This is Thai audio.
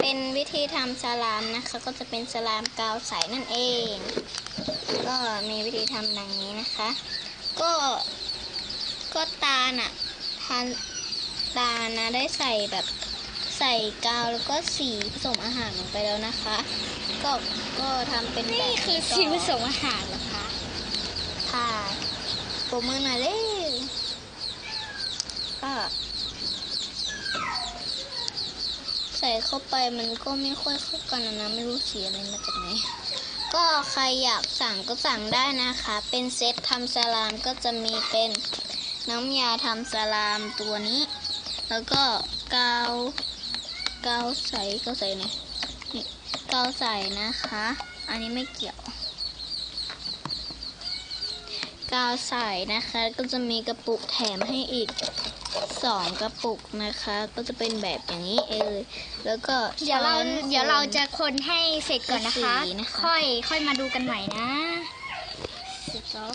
เป็นวิธีทำสลามนะคะ ก็จะเป็นสลามกาวใสนั่นเอง ก็มีวิธีทำดังนี้นะคะ ก็ก็ตาลอะทานตาลนะได้ใส่แบบใส่กาวแล้วก็สีผสมอาหารลงไปแล้วนะคะ ก็ก็ทำเป็นแบบนี่คือสีผสมอาหารเหรอคะค่ะปรบมือหน่อยเร็วก็ ใส่เข้าไปมันก็ไม่ค่อยเข้ากันอะนะไม่รู้สีอะไรมาจากไหนก็ใครอยากสั่งก็สั่งได้นะคะ เป็นเซตทำสลามก็จะมีเป็นน้ำยาทำสลามตัวนี้ แล้วก็กาวกาวใสกาวใสไหนนี่กาวใสนะคะ อันนี้ไม่เกี่ยวกาวใสนะคะ ก็จะมีกระปุกแถมให้อีก สองกระปุกนะคะ ก็จะเป็นแบบอย่างนี้เองแล้วก็เดี๋ยวเราช้อนเดี๋ยวเราจะคนให้เสร็จก่อนนะคะ สีนะคะ ค่อยค่อยมาดูกันใหม่นะเสร็จแล้ว